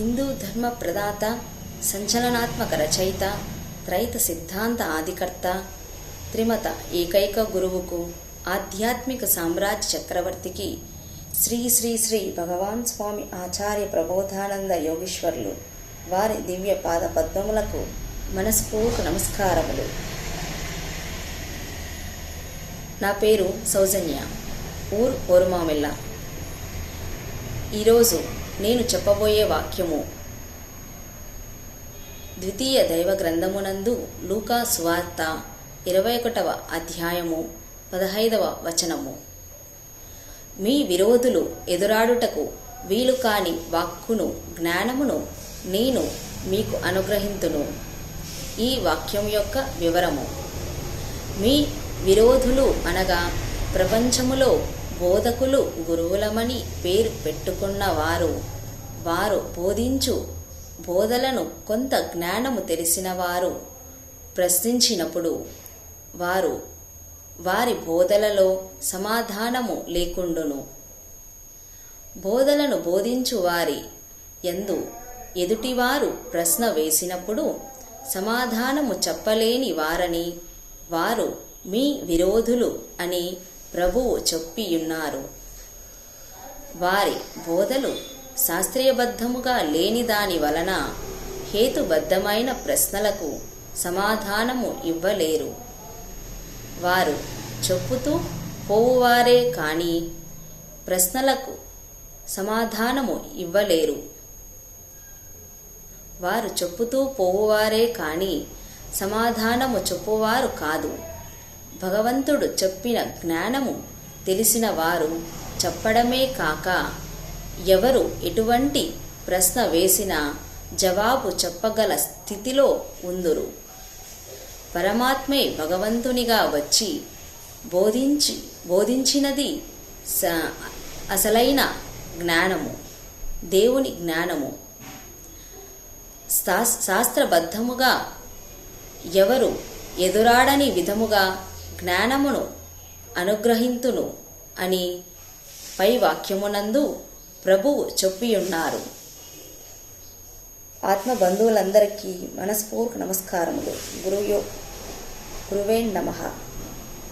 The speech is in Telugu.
హిందూ ధర్మ ప్రదాత సంచలనాత్మక రచయిత త్రైత సిద్ధాంత ఆదికర్త త్రిమత ఏకైక గురువుకు ఆధ్యాత్మిక సామ్రాజ్య చక్రవర్తికి శ్రీ శ్రీ శ్రీ భగవాన్ స్వామి ఆచార్య ప్రబోధానంద యోగేశ్వర్లు వారి దివ్య పాద పద్మములకు మనస్ఫూర్త నమస్కారములు నా పేరు సౌజన్య ఊర్ కోరుమామిల్ల ఈరోజు నేను చెప్పబోయే వాక్యము. ద్వితీయ దైవ గ్రంథమునందు లూకా సువార్త ఇరవై ఒకటవ అధ్యాయము పదహైదవ వచనము. మీ విరోధులు ఎదురాడుటకు వీలు కాని వాక్కును జ్ఞానమును నేను మీకు అనుగ్రహింతును. ఈ వాక్యం యొక్క వివరము. మీ విరోధులు అనగా ప్రపంచములో బోధకులు గురువులమని పేరు పెట్టుకున్నవారు. వారు బోధించు బోధలను కొంత జ్ఞానము తెలిసిన వారు ప్రశ్నించినప్పుడు వారు వారి బోధలలో సమాధానము లేకుండును. బోధలను బోధించు వారి ఎందు ఎదుటివారు ప్రశ్న వేసినప్పుడు సమాధానము చెప్పలేని వారని వారు మీ విరోధులు అని ప్రభువు చెప్పియున్నారు. వారి బోధలు శాస్త్రీయబద్ధముగా లేని దాని వలన హేతుబద్ధమైన ప్రశ్నలకు సమాధానము ఇవ్వలేరు. వారు చెప్పుతూ పోవువారే కానీ ప్రశ్నలకు సమాధానము ఇవ్వలేరు. వారు చెప్పుతూ పోవువారే కానీ సమాధానము చెప్పువారు కాదు. భగవంతుడు చెప్పిన జ్ఞానము తెలిసిన వారు చెప్పడమే కాక ఎవరు ఎటువంటి ప్రశ్న వేసినా జవాబు చెప్పగల స్థితిలో ఉందురు. పరమాత్మే భగవంతునిగా వచ్చి బోధించి బోధించినది స అసలైన జ్ఞానము దేవుని జ్ఞానము. శాస్త్రబద్ధముగా ఎవరు ఎదురాడని విధముగా జ్ఞానమును అనుగ్రహింతును అని పై వాక్యమునందు ప్రభువు చెప్పియున్నారు ఆత్మ బంధువులందరికీ మనస్ఫూర్క నమస్కారములు. గురుయో గురువే నమః.